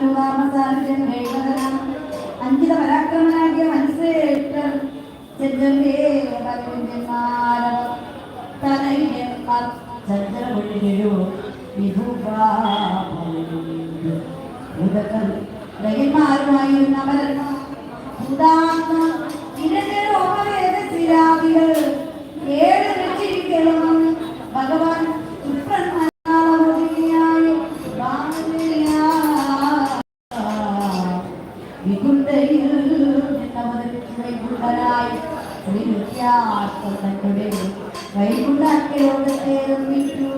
സർവകാമസാരിജൻ വേഗതനാം അഞ്ചിത പരാക്രമനാകിയ മത്സ്യേറ്റർ ചന്ദ്രന്മാരവത്തനയ്യന്മാർ ചന്ദ്രമുള്ളിലോ വിഭുപാപുതകൻ ദയന്മാരുമായിരുന്നവർ ഭൂതാത്മ ഒരു നിത്യാശ്വസയുടെ വൈകുണ്ഠ ലോകത്തെ നിർമ്മിച്ചു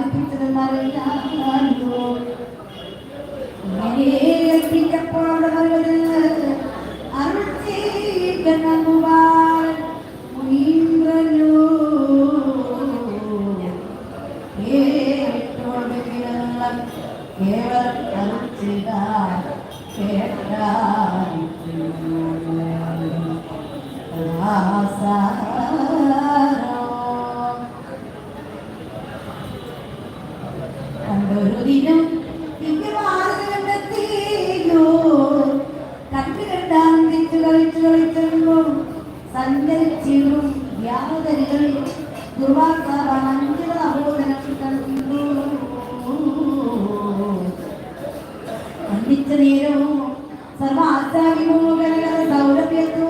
സാധിപ്പിച്ചത് മറന്നാലോ എത്തിക്കപ്പോഴുള്ളത് അരുൾ ചെയ്തനമുവാൻ നീന്തലൂ കേവലം അരുൾ ചെയ്താൽ കേട്ടാ ആസാ ఇచ్చనేను సర్వ ఆశ్రావిభూము కలిగిన సౌలభ్యతో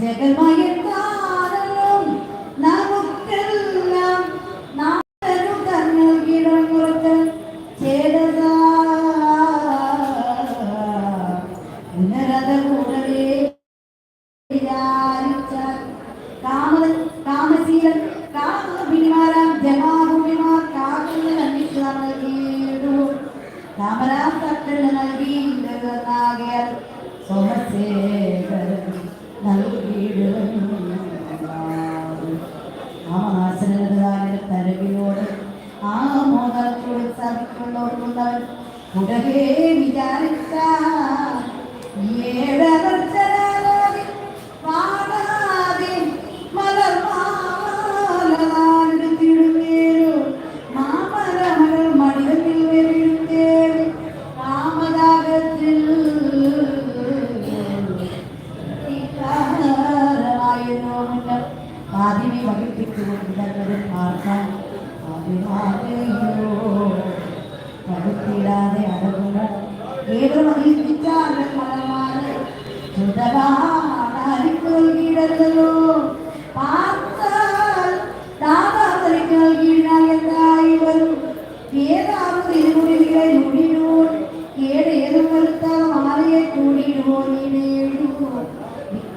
ജഗന്മായൻ സോമശേഖരം ആ മോഹത്തോട് സർക്കുള്ളവർക്കുള്ളവൻ ഉടകെ വിചാരിച്ചാൽ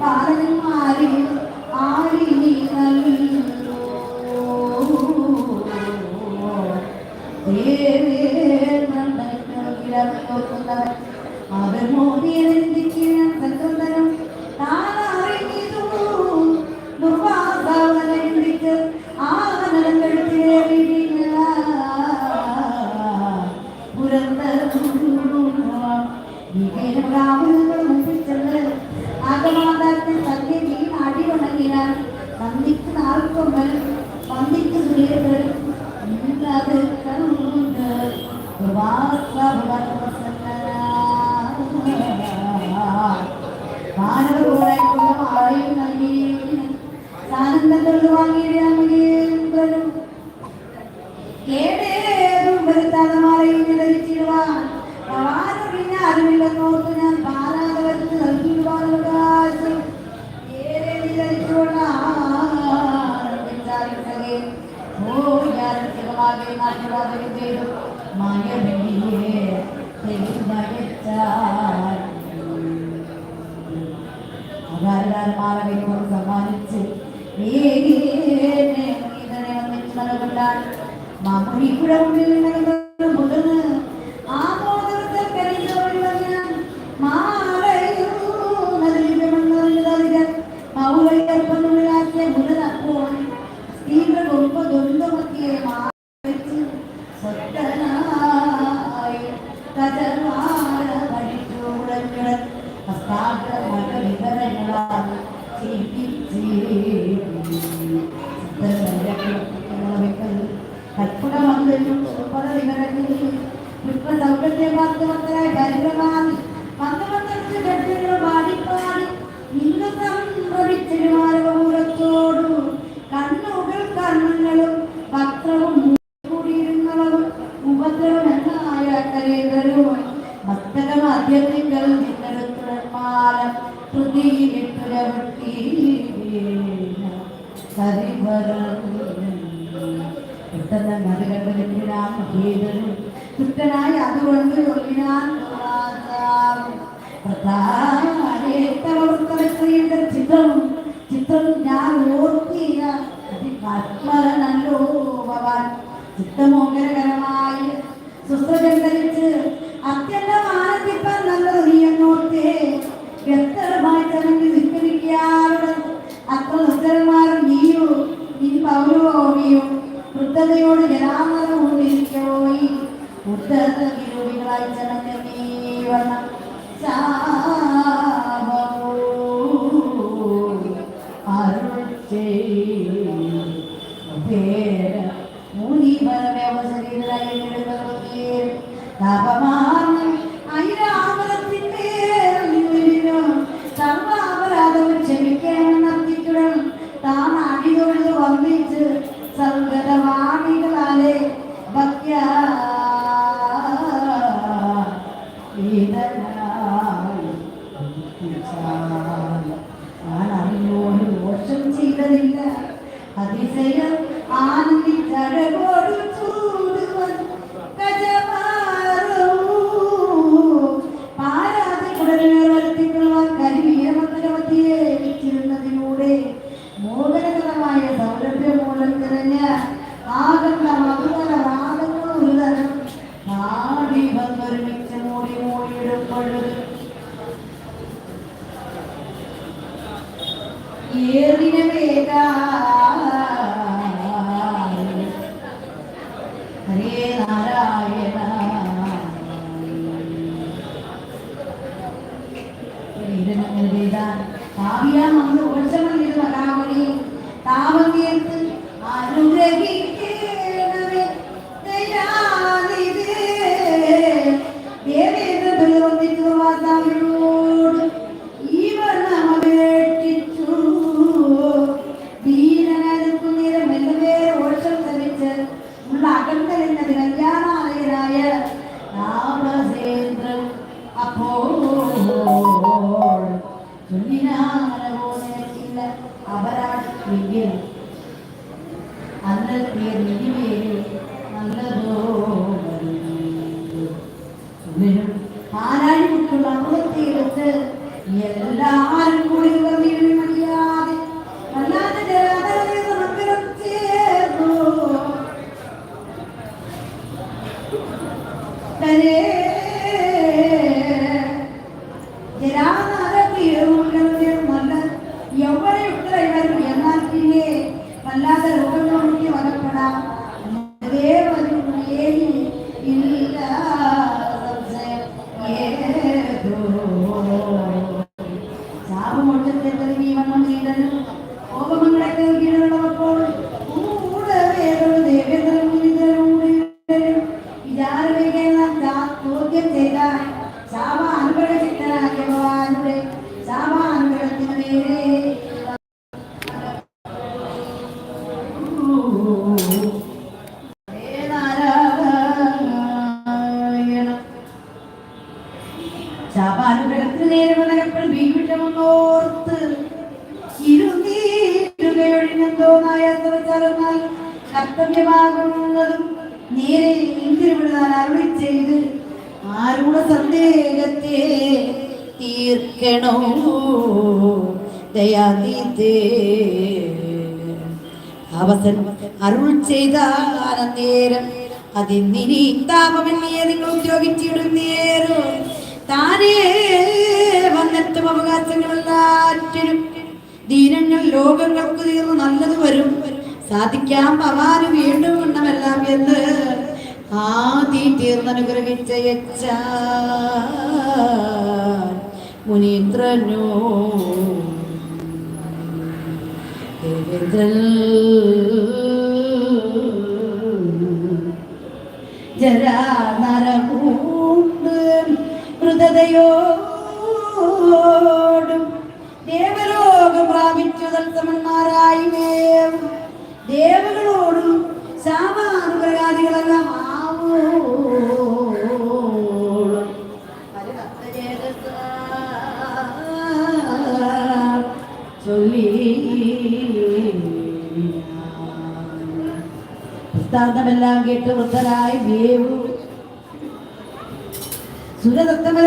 ബാലകന്മാരെയും ആരി வந்திக்கு நாற்கொம்பல் வந்திக்கு சுரீர்கள் நின்றாது கருண்டு வானவர் ஓடாய்க்கொள்ளும் ஆரையும் நல்கினேன் சானந்தங்கள் வாங்கிடுறாங்க അവരാരന്മാരെ കൊണ്ട് സമ്മാനിച്ച് ഇതിനെ വന്നിട്ട് നൽകണ്ട മമ്മൂടി കൂടെ ഉള്ളിൽ നൽകുന്ന ഇപ്പോഴും ഞാൻ ഓർത്തില്ല. ഭക്ഷണം നല്ലോ ഭഗവാൻ. ചിത്തമോ ಆನಂದಿಸಯ ಆನಂದಿಸರಗೋಡು ఏరిన వేద హరే నారాయణ கோபமங்கலத்தில் കർത്തവ്യമാകുന്നതും നേരെ ഇന്തിരുവിടാൻ അരുളി ചെയ്ത് ആരുടെ സന്ദേഹത്തെ തീർക്കണോ? ദയാതീത്തേ അവസൻ അരുൾ ചെയ്ത നേരം അതിന്നിനി താപമെന്നിയെ നിങ്ങൾ ഉദ്യോഗിച്ചിടുന്നേരും താനേ വന്നെത്തും അവകാശങ്ങളെല്ലാറ്റിനും. ദീനങ്ങൾ ലോകങ്ങൾക്ക് തീർന്ന് നല്ലത് വരും. സാധിക്കാം ഭവാന് വീണ്ടും ഉണ്ടമെല്ലാം എന്ന് ആദി തീർന്നനുഗ്രഹിച്ച മുനീന്ദ്രനോ. ദേവേന്ദ്രൻ. ജരാനരകൂണ്ട് മൃതതയോടും ദേവലോകം പ്രാപിച്ചു ദത്തമന്മാരായി മേവും ദേവകളോടും ശാമാനുഗ്രഹാദികളെല്ലാം ആവോളും. ചൊല്ലി. വൃത്താന്തമെല്ലാം കേട്ട് വൃദ്ധരായി ദേവു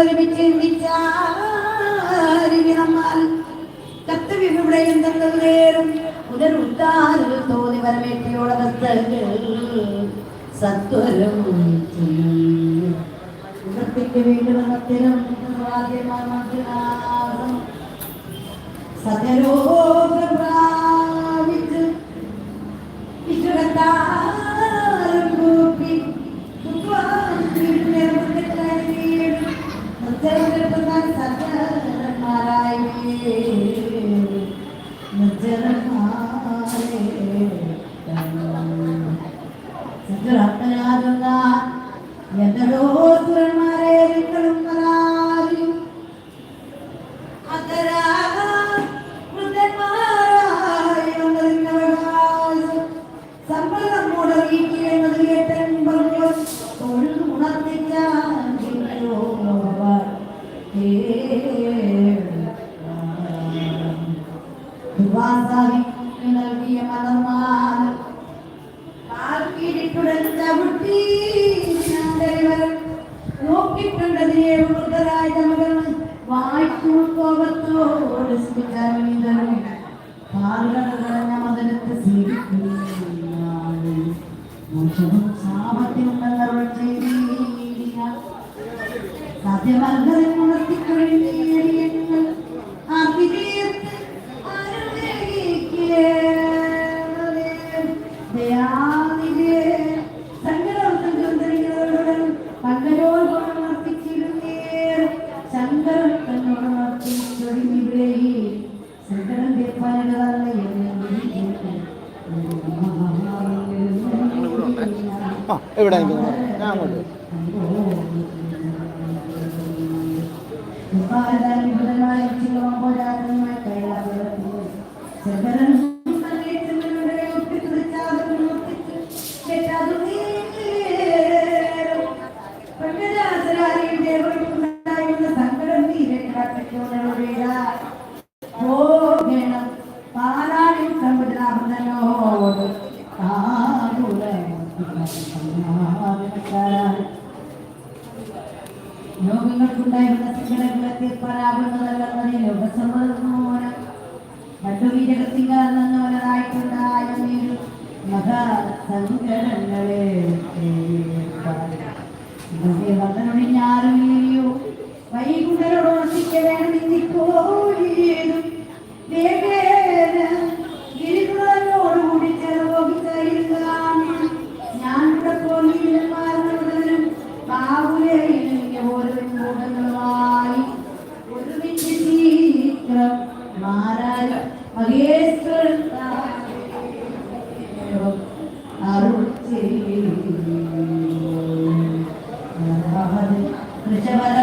ലഭിച്ച് ചിന്തിച്ചാൽ ഇവിടെയും തന്നതുകേറും പുനരുദ്ധാനം തോന്നി വരവേറ്റിയുള്ള വസ്തുക്കൾ സത്വരം ഇവർക്ക് വേണ്ടുന്ന അത്തരം விவாசாவி நிலவிய மதமால் கால்கீடுடன் தவிட்டி தலைவர் நோக்கிக்கொண்டதே உருதராய் தமகன். வாய்க்குள் கோபத்தோடு சிரித்தருளிதரும் பார்வன மதனத்து சிரிக்கும் ఎవరైనా വീരകത്തിങ്കാലെന്നവരായിട്ടുണ്ടായ മഹാസങ്കടങ്ങളെ വന്നനൊഴിഞ്ഞാറുമില്ലയോ വൈകുണ്ഠരോടോർത്തിക്ക വേണം ऋषभ